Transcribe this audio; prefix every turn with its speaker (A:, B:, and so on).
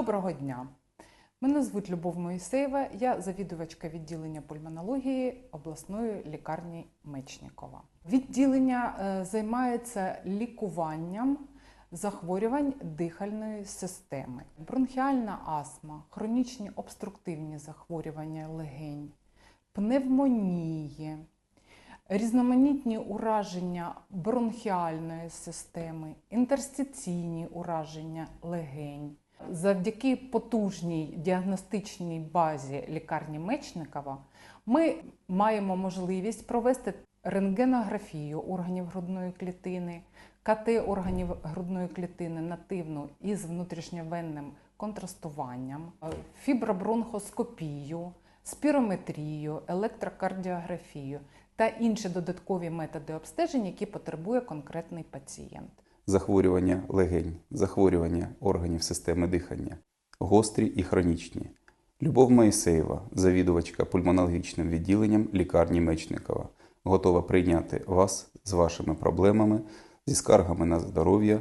A: Доброго дня! Мене звуть Любов Моїсеєва, я завідувачка відділення пульмонології обласної лікарні Мечникова. Відділення е, займається лікуванням захворювань дихальної системи, бронхіальна астма, хронічні обструктивні захворювання легень, пневмонії, різноманітні ураження бронхіальної системи, інтерстиційні ураження легень. Завдяки потужній діагностичній базі лікарні Мечникова ми маємо можливість провести рентгенографію органів грудної клітини, КТ органів грудної клітини нативну із внутрішньовенним контрастуванням, фібробронхоскопію, спірометрію, електрокардіографію та інші додаткові методи обстежень, які потребує конкретний пацієнт.
B: Захворювання легень, захворювання органів системи дихання, гострі і хронічні. Любов Моїсеєва, завідувачка пульмонологічним відділенням лікарні Мечникова, готова прийняти вас з вашими проблемами, зі скаргами на здоров'я